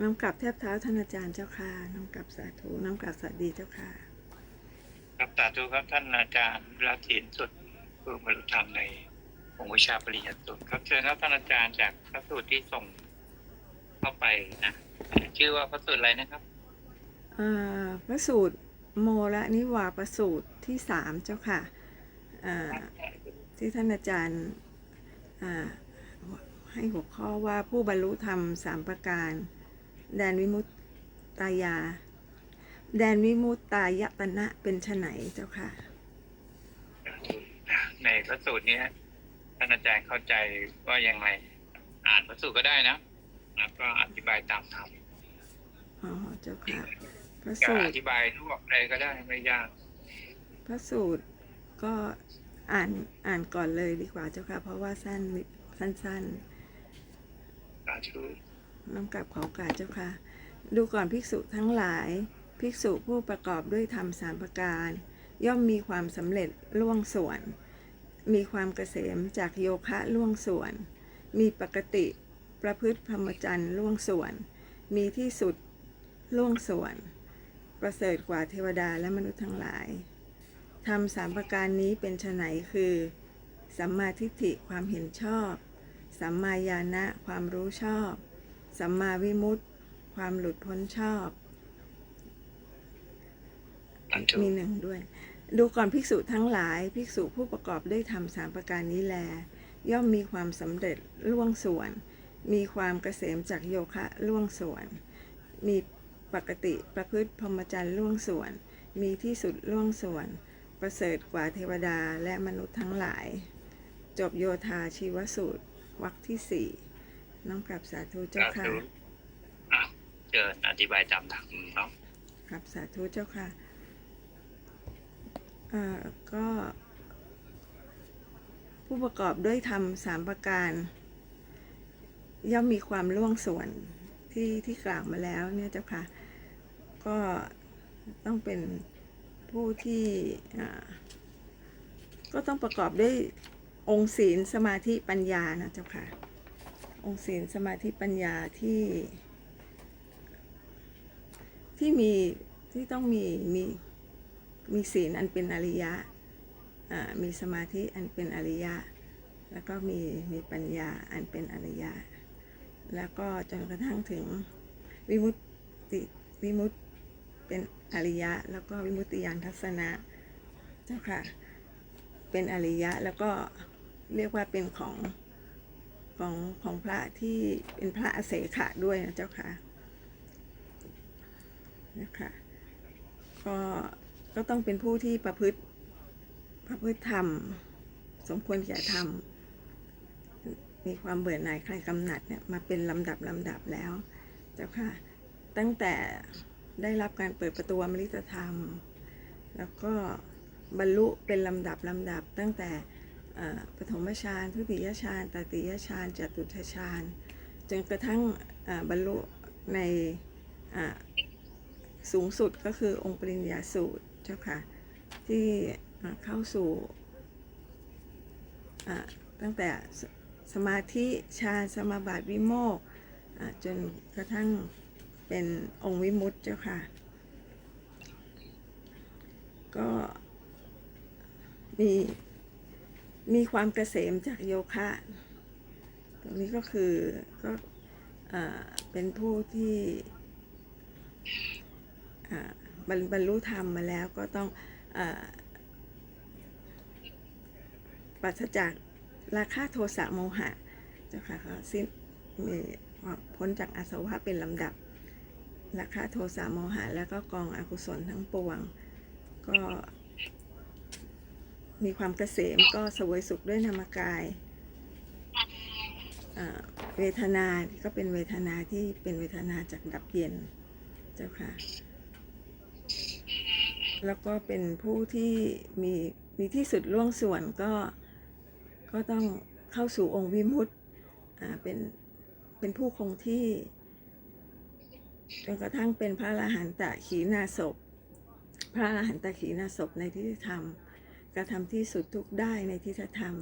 น้อมกลับแทบเท้าท่านอาจารย์เจ้าค่ะ น้อมกลับสาธุ น้อมกลับสวัสดีเจ้าค่ะครับสาธุครับท่านอาจารย์ราศีนสุดผู้บรรลุธรรมในองค์วิชาปริยัติสูตรครับเชิญครับท่านอาจารย์จากพระสูตรที่ส่งเข้าไปนะ ชื่อว่าพระสูตรอะไรนะครับอ่าพระสูตรโมละนิวาประสูตรที่สามเจ้าค่ะอ่าที่ท่านอาจารย์อ่าให้หัวข้อว่าผู้บรรลุธรรมสามประการ แดนวิมุตตายา แดนวิมุตตายตนะเป็นไฉนเจ้าค่ะ ในพระสูตรเนี้ท่านอาจารย์เข้าใจว่ายังไงอ่านพระสูตรก็ได้นะแล้วก็อธิบายตามธรรมอ๋อเจ้าค่ะพระก็สูอตรธิบายรวบเลยก็ได้ไม่ยาก พระสูตรก็อ่านอ่านก่อนเลยดีกว่าเจ้าค่ะ เพราะว่าสั้นสั้นสาธุ น้ำกลับขอโอกาสเจ้าค่ะ ดูก่อนภิกษุทั้งหลาย ภิกษุผู้ประกอบด้วยธรรมสามประการ ย่อมมีความสำเร็จล่วงส่วน มีความเกษมจากโยคะล่วงส่วน มีปกติประพฤติพรหมจรรย์ล่วงส่วน มีที่สุดล่วงส่วน ประเสริฐกว่าเทวดาและมนุษย์ทั้งหลายทำสามประการนี้เป็นไฉนคือ สัมมาทิฏฐิความเห็นชอบ สัมมาญาณะความรู้ชอบ สัมมาวิมุตติ ความหลุดพ้นชอบสาธุมีหนึ่งด้วย ดูก่อนภิกษุทั้งหลาย ภิกษุผู้ประกอบด้วยธรรมสามประการนี้แล ย่อมมีความสำเร็จล่วงส่วน มีความเกษมจากโยคะล่วงส่วน มีปกติประพฤติพรหมจรรย์ล่วงส่วน มีที่สุดล่วงส่วน ประเสริฐกว่าเทวดาและมนุษย์ทั้งหลาย จบโยธาชีวสูตรวรรคที่สี่ น้องกลับสาธุเจ้าสาค่ะธุอะเชิญอธิบายตามธรรมเนาะครับสาธุเจ้าค่ะอ่าก็ ผู้ประกอบด้วยธรรมสามประการ ย่อมมีความล่วงส่วนที่ที่กล่าวมาแล้วเนี่ยเจ้าค่ะ ก็ต้องเป็นผู้ที่อ่าก็ต้องประกอบด้วยองค์ศีลสมาธิปัญญานะเจ้าค่ะ องค์ศีลสมาธิปัญญาที่ ที่มีที่ต้องมีมีมีศีลอันเป็นอริยะมีสมาธิอันเป็นอริยะ แล้วก็มีมีปัญญาอันเป็นอริยะ แล้วก็จนกระทั่งถึงวิมุตติวิมุติเป็นอริยะ แล้วก็วิมุตติยานทัศนะเจ้าค่ะเป็นอริยะแล้วก็เรียกว่าเป็นของ ของของพระที่เป็นพระอเสขะด้วยนะเจ้าค่ะนะคะก็ก็ต้องเป็นผู้ที่ประพฤติประพฤติธรรม สมควรแก่ธรรม มีความเบื่อหน่ายคลายกำหนัดเนี่ยมาเป็นลำดับลำดับแล้ว เจ้าค่ะ ตั้งแต่ได้รับการเปิดประตูอมฤตธรรม แล้วก็บรรลุเป็นลำดับลำดับตั้งแต่ ปฐมฌานทุติยฌานตติยฌานจตุตฌานจนกระทั่งบรรลุในสูงสุดก็คือองค์ปริญญาสูตรเจ้าค่ะที่เข้าสู่ตั้งแต่สมาธิฌานสมาบัติวิโมกจนกระทั่งเป็นองค์วิมุตติเจ้าค่ะ ก็มี มีความเกษมจากโยคะ ตรงนี้ก็คือก็อเป็นผู้ที่บรรบรลุธรรมมาแล้วก็ต้องอปราศจากราคะโทสะโมหะเจ้าค่ะสิ้นมีพ้นจากอาสวะเป็นลำดับราคะโทสะโมหะ แล้วก็กองอกุศลทั้งปวง ก็ มีความเกษมก็เสวยสุขด้วยนามกายเวทนาก็เป็นเวทนาที่เป็นเวทนาจากดับเย็นเจ้าค่ะ แล้วก็เป็นผู้ที่มีมีที่สุดล่วงส่วนก็ก็ต้องเข้าสู่องค์วิมุตติเป็นเป็นผู้คงที่จนกระทั่งเป็นพระอรหันตขีนาศพ พระอรหันตขีนาศพในที่ธรรม กระทำที่สุดทุกได้ในที่ธรรม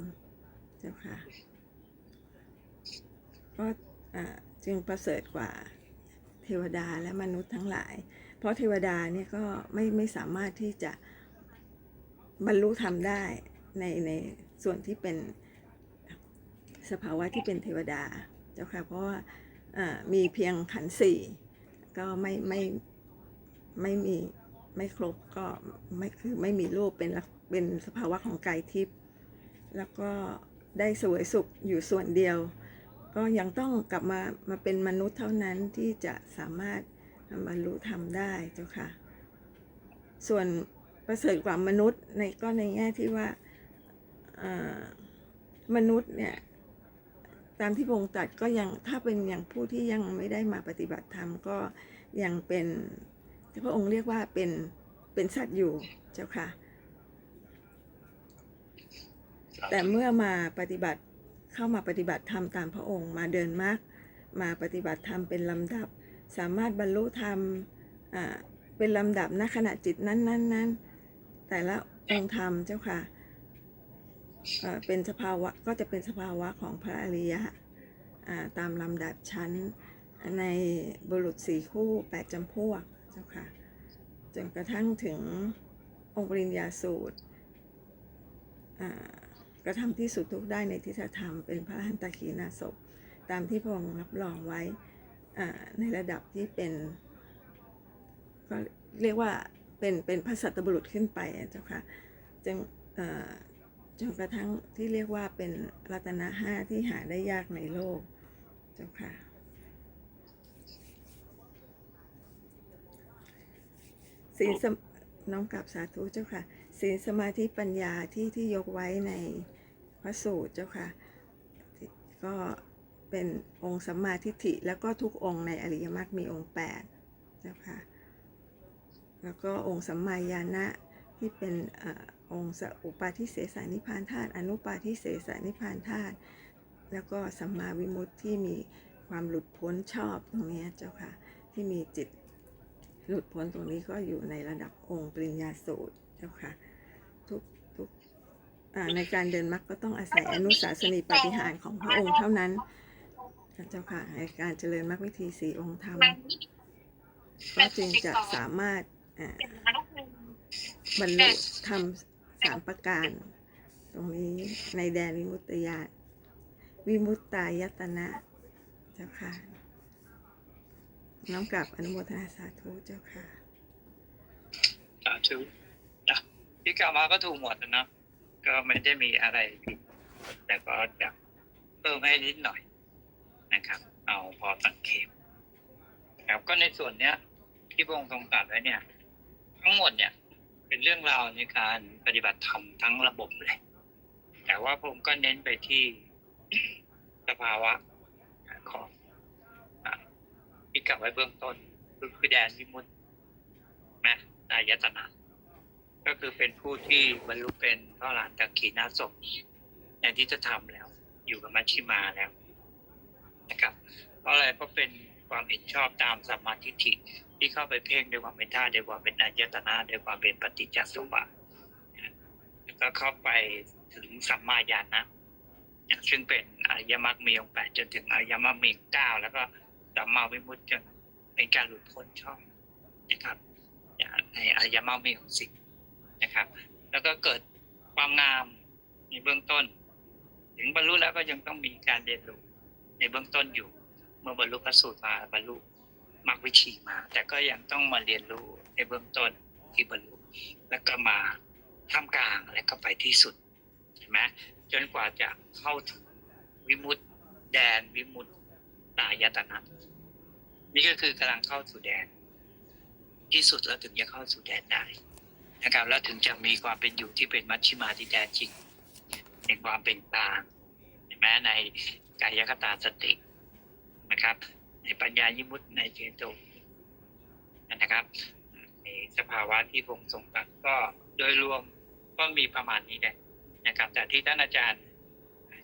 เจ้าค่ะก็จึงประเสริฐกว่าเทวดาและมนุษย์ทั้งหลาย เพราะเทวดาเนี่ยก็ไม่ไม่สามารถที่จะบรรลุธรรมได้ในในส่วนที่เป็นสภาวะที่เป็นเทวดาเจ้าค่ะ เพราะว่ามีเพียงขันสี่ก็ไม่ไม่ไม่มี ไม่ครบก็ไม่คือไม่มีรูปเป็นลักเป็นสภาวะของกายทิพย์แล้วก็ได้สวยสุขอยู่ส่วนเดียว ก็ยังต้องกลับมามาเป็นมนุษย์เท่านั้นที่จะสามารถบรรลุธรรมได้เจ้าค่ะ ส่วนประเสริฐกว่ามนุษย์ในก็ในแง่ที่ว่ามนุษย์เนี่ยตามที่พงค์ตรัสก็ยังถ้าเป็นอย่างผู้ที่ยังไม่ได้มาปฏิบัติธรรมก็ยังเป็น ที่พระองค์เรียกว่าเป็นเป็นสัตว์อยู่เจ้าค่ะ แต่เมื่อมาปฏิบัติเข้ามาปฏิบัติธรรมตามพระองค์มาเดินมรรคมาปฏิบัติธรรมเป็นลำดับ สามารถบรรลุธรรมอ่าเป็นลำดับณขณะจิตนั้นนั้นนั้นแต่ละองค์ธรรมเจ้าค่ะเอ่อเป็นสภาวะก็จะเป็นสภาวะของพระอริยะอ่าตามลำดับชั้นในบุรุษสี่คู่แปดจำพวก เจ้าค่ะจนกระทั่งถึงองค์ปริญญาสูตรกระทำที่สุดทุกได้ในทิฏฐธรรมเป็นพระหันตขีนาศพตามที่พระองค์รับรองไว้ในระดับที่เป็นก็เรียกว่าเป็นเป็นพระสัตบุรุษขึ้นไปเจ้าค่ะจนจนกระทั่งที่เรียกว่าเป็นรัตนะห้าที่หาได้ยากในโลกเจ้าค่ะ ศีลสน้อมกลับสาธุเจ้าค่ะศีลสมาธิปัญญาที่ที่ยกไว้ในพระสูตรเจ้าค่ะ ก็เป็นองค์สัมมาทิฏฐิแล้วก็ทุกองค์ในอริยมรรคมีองค์แปดเจ้าค่ะแล้วก็องค์สัมมาญาณะที่เป็นอองค์สอุปาทิเสสานิพานธาตุอนุปาทิเสสานิพานธาตุแล้วก็สัมมาวิมุตติที่มีความหลุดพ้นชอบตรงนี้เจ้าค่ะ ที่มีจิต หลุดพ้นตรงนี้ก็อยู่ในระดับองค์ปริญญาสูตรเจ้าค่ะ ทุกทุกในการเดินมรรคก็ต้องอาศัยอนุสาสนีปฏิหารของพระองค์เท่านั้นเจ้าค่ะในการเจริญมรรควิธีสี่องค์ธรรมก็จึงจะสามารถบรรลุธรรมสามประการ ตรงนี้ในแดนวิมุตติญาวิมุตตายตนะเจ้าค่ะ น้อมกลับอนุโมทนาสาธุเจ้าค่ะ สาธุนะที่กล่าวมาก็ถูกหมดนะเนาะก็ไม่ได้มีอะไรผิดแต่ก็จะเพิ่มให้นิดหน่อยนะครับ เอาพอสังเกตครับก็ในส่วนเนี้ย ที่พระองค์ทรงตรัสไว้เนี่ย ทั้งหมดเนี่ย เป็นเรื่องราวในการปฏิบัติธรรมทั้งระบบเลย แต่ว่าผมก็เน้นไปที่สภาวะของ กลับไว้เบื้องต้น คือคือแดนวิมุตนะอายตนะ ก็คือเป็นผู้ที่บรรลุเป็นพระอรหันตขีนาศพอย่างที่จะทำแล้ว อยู่กับมัชชิมาแล้วนะครับ เพราะอะไรเพราะเป็นความเห็นชอบตามสัมมาทิฏฐิที่เข้าไปเพ่งด้วยความเป็นธาตุด้วยความเป็นอายตนะด้วยความเป็นปฏิจจสมบัติแล้วก็เข้าไปถึงสัมมาญาณนะซึ่งเป็นอริยมรรคมีองแปดจนถึงอริยมรรคมีเก้าแล้วก็ สัมมาวิมุตติจนเป็นการหลุดพ้นชอบนะครับในอริยมรรคมีองสิบนะครับ แล้วก็เกิดความงามในเบื้องต้น ถึงบรรลุแล้วก็ยังต้องมีการเรียนรู้ในเบื้องต้นอยู่ เมื่อบรรลุพระสูตรมาบรรลุมรรควิชีมา แต่ก็ยังต้องมาเรียนรู้ในเบื้องต้นที่บรรลุ แล้วก็มาท่ามกลางแล้วก็ไปที่สุดเห็นไหมจนกว่าจะเข้าถึงวิมุตติแดนวิมุตติตายตนะ นี่ก็คือกำลังเข้าสู่แดน ที่สุดแล้วถึงจะเข้าสู่แดนได้นะครับแล้วถึงจะมีความเป็นอยู่ที่เป็นมัชชิมาที่แท้จริงในความเป็นกลางเห็นไหมในกายคตาสตินะครับ ในปัญญายิมุตในเจโตนะครับในสภาวะที่ผมทรงตรัสก็โดยรวมก็มีประมาณนี้แหละนะครับ แต่ที่ท่านอาจารย์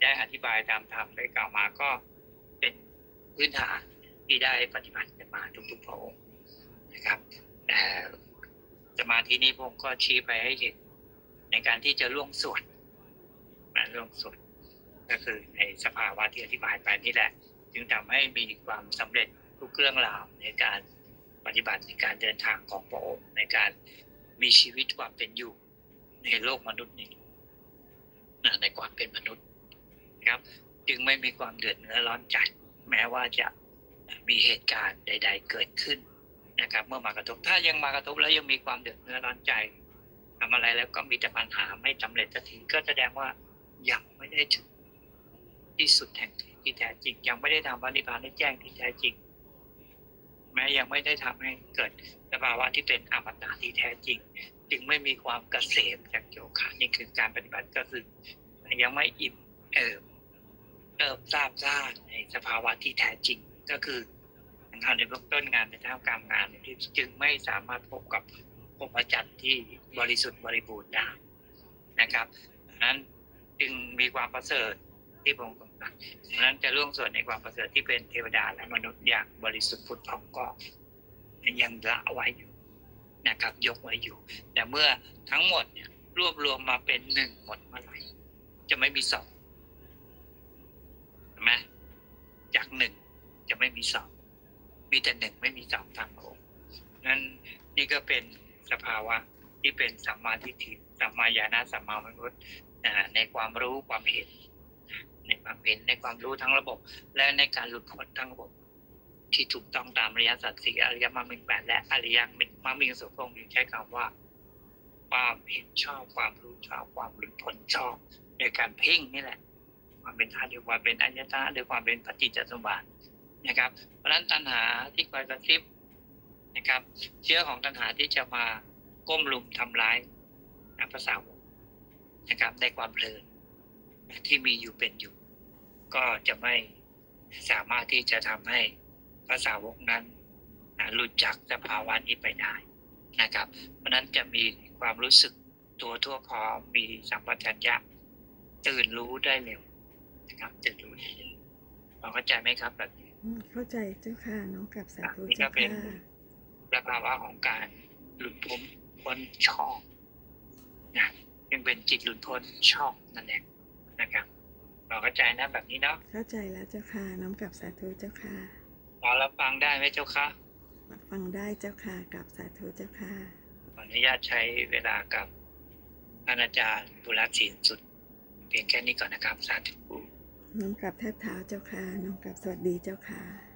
ได้อธิบายตามธรรมได้กล่าวมาก็เป็นพื้นฐาน ที่ได้ปฏิบัติกันมาทุกๆพระองค์นะครับแต่สมาธินี้ผมก็ชี้ไปให้เห็นในการที่จะล่วงส่วนนะล่วงส่วน ก็คือในสภาวะที่อธิบายไปนี่แหละ จึงทำให้มีความสำเร็จทุกเรื่องราวในการปฏิบัติในการเดินทางของพระองค์ในการมีชีวิตความเป็นอยู่ในโลกมนุษย์นี้ในความเป็นมนุษย์นะครับ จึงไม่มีความเดือดเนื้อร้อนใจแม้ว่าจะ มีเหตุการณ์ใด ๆ เกิดขึ้นนะครับ เมื่อมากระทบถ้ายังมากระทบแล้วยังมีความเดือดเนื้อร้อนใจทำอะไรแล้วก็มีแต่ปัญหาไม่สำเร็จสักทีก็แสดงว่ายังไม่ได้ถึงที่สุดแห่งที่แท้จริง ยังไม่ได้ทำพระนิพพานให้แจ้งที่แท้จริง แม้ยังไม่ได้ทำให้เกิดสภาวะที่เป็นอมตะที่แท้จริง จึงไม่มีความเกษมจากโยคะนี่คือการปฏิบัติก็คือยังไม่อิ่มเอิบเอิบทราบซ่านในสภาวะที่แท้จริง ก็คือทำในเบื้องต้นงานในท่ามกลางงานที่จึงไม่สามารถพบกับพรหมจรรย์ที่บริสุทธิ์บริบูรณ์ได้นะครับดังนั้นจึงมีความประเสริฐที่พระองค์ทรงดังนั้นจะล่วงส่วนในความประเสริฐที่เป็นเทวดาและมนุษย์อย่างบริสุทธิ์ผุดผ่องก็ยังละไว้อยู่นะครับ ยกไว้อยู่ แต่เมื่อทั้งหมดเนี่ยรวบรวมมาเป็นหนึ่งหมดเมื่อไหร่จะไม่มีสองเห็นไหมจากหนึ่ง จะไม่มีสองมีแต่หนึ่งไม่มีสองตามพระองนั้นนี่ก็เป็นสภาวะที่เป็นสัมมาทิฏฐิสัมมาญาณสัมมามนุษย์ในความรู้ความเห็น ในความเห็นในความรู้ทั้งระบบ และในการหลุดพ้นทั้งระบบ ที่ถูกต้องตามอริยสัจสี่อริยมรรคมีแปดและอริยมรรคมีสุของค์ใช้คำว่า ความเห็นชอบความรู้ชอบความหลุดพ้นชอบโดยการเพ่งนี่แหละความเป็นธาตุหรือความเป็นอายตนะหรือความเป็นปฏิจจสมบัติ นะครับ เพราะฉะนั้นตัณหาที่คอยกระซิบนะครับ เชื้อของตัณหาที่จะมาก้มลุมทำร้ายนะพระสาวกนะครับในความเพลินที่มีอยู่เป็นอยู่ ก็จะไม่สามารถที่จะทำให้พระสาวกนั้นนะหลุดจากสภาวะนี้ไปได้นะครับ เพราะนั้นจะมีความรู้สึกตัวทั่วพร้อมมีสัมปชัญญะตื่นรู้ได้เร็วนะครับตื่นรู้ได้เร็วเข้าใจไหมครับแบบ เข้าใจเจ้าค่ะน้องกลับสาธุนี่ก็เจ้าเป็นค่ะสภาวะของการหลุดพ้นพ้นชอบนะยังเป็นจิตหลุดพ้นชอบนั่นเองนะครับเราเข้าใจนะแบบนี้เนาะเข้าใจแล้วเจ้าค่ะน้องกลับสาธุเจ้าค่ะพอเราฟังได้ไหมเจ้าคะฟังได้เจ้าค่ะกลับสาธุเจ้าค่ะขออนุญาตใช้เวลากับท่านอาจารย์บุรัตศิลสุด เพียงแค่นี้ก่อนนะครับ สาธุ น้องกลับแทบเท้าเจ้าค่ะ น้องกลับสวัสดีเจ้าค่ะ